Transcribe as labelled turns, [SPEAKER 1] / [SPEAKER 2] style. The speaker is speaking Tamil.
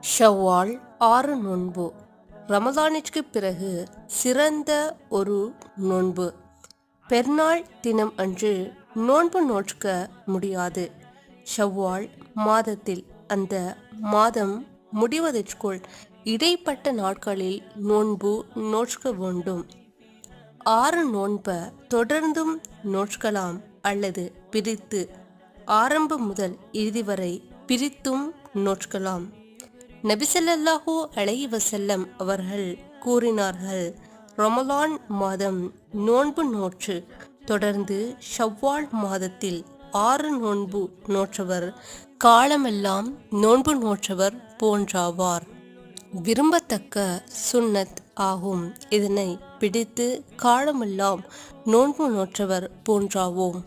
[SPEAKER 1] ஷவ்வால் ஆறு நோன்பு. ரமதானிற்கு பிறகு சிறந்த ஒரு நோன்பு. பெருநாள் தினம் அன்று நோன்பு நோற்க முடியாது. ஷவ்வால் மாதத்தில் அந்த மாதம் முடிவதற்குள் இடைப்பட்ட நாட்களில் நோன்பு நோற்க வேண்டும். ஆறு நோன்பை தொடர்ந்தும் நோற்கலாம் அல்லது பிரித்து ஆரம்பம் முதல் இறுதி வரை பிரித்தும் நோற்கலாம். நபிசல்லாஹூ அலை வசல்லம் அவர்கள் கூறினார்கள் ரமலான் மாதம் நோன்பு நோற்று. தொடர்ந்து ஷவ்வால் மாதத்தில் ஆறு நோன்பு நோற்றவர் காலமெல்லாம் நோன்பு நோற்றவர் போன்றாவார். விரும்பத்தக்க சுன்னத் ஆகும். இதனை பிடித்து காலமெல்லாம் நோன்பு நோற்றவர் போன்றாவோம்.